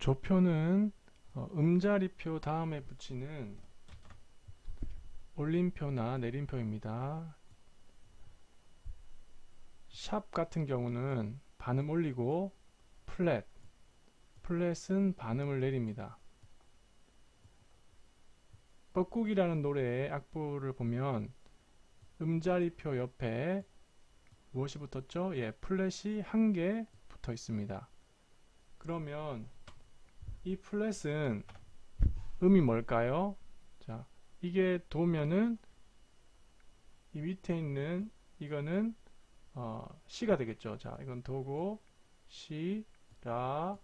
조표는 어, 음자리표 다음에 붙이는 올림표나 내림표입니다. 샵 같은 경우는 반음 올리고 플랫, 플랫은 반음을 내립니다. 뻐꾸기라는 노래의 악보를 보면 음자리표 옆에 무엇이 붙었죠? 예, 플랫이 한 개 붙어 있습니다. 그러면 이 플랫은 음이 뭘까요? 자, 이게 도면은 이 밑에 있는 이거는 어, 시가 되겠죠. 자, 이건 도고 시, 라,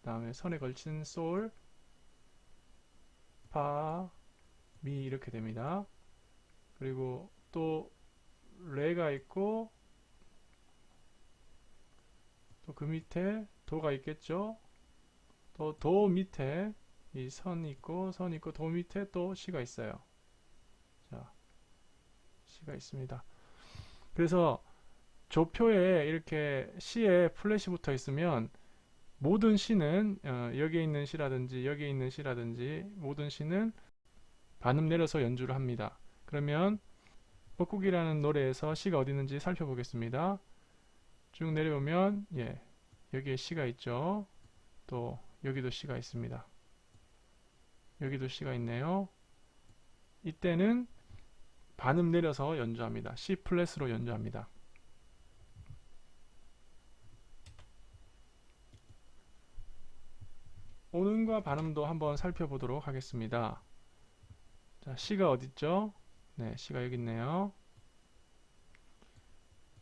그다음에 선에 걸친 솔, 파, 미 이렇게 됩니다. 그리고 또 레가 있고 또 그 밑에 도가 있겠죠. 또 도 밑에 이 선이 있고 선 있고 도 밑에 또 시가 있어요. 자, 시가 있습니다. 그래서 조표에 이렇게 시에 플랫이 붙어 있으면 모든 시는 어, 여기에 있는 시라든지 여기에 있는 시라든지 모든 시는 반음 내려서 연주를 합니다. 그러면 뻐꾸기라는 노래에서 시가 어디 있는지 살펴보겠습니다. 쭉 내려오면 예, 여기에 시가 있죠. 또 여기도 시가 있습니다. 여기도 시가 있네요. 이때는 반음 내려서 연주합니다. C 플랫으로 연주합니다. 오는과 반음도 한번 살펴보도록 하겠습니다. 자, C가 어딨죠? 네, C가 여기 있네요.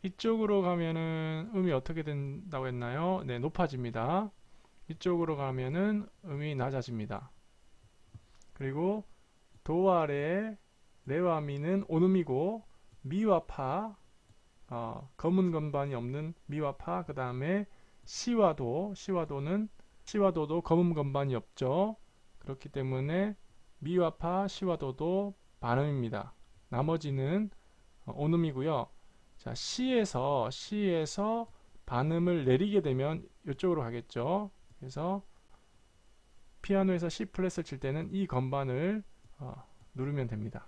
이쪽으로 가면은 음이 어떻게 된다고 했나요? 네, 높아집니다. 이쪽으로 가면은 음이 낮아집니다. 그리고 도 아래에 레와 미는 온음이고 미와 파 어, 검은 건반이 없는 미와 파, 그 다음에 시와 도, 시와 도는 시와 도도 검은 건반이 없죠. 그렇기 때문에 미와 파, 시와 도도 반음입니다. 나머지는 어, 온음이고요. 자, 시에서 시에서 반음을 내리게 되면 이쪽으로 가겠죠. 그래서 피아노에서 C 플랫을 칠 때는 이 건반을 어, 누르면 됩니다.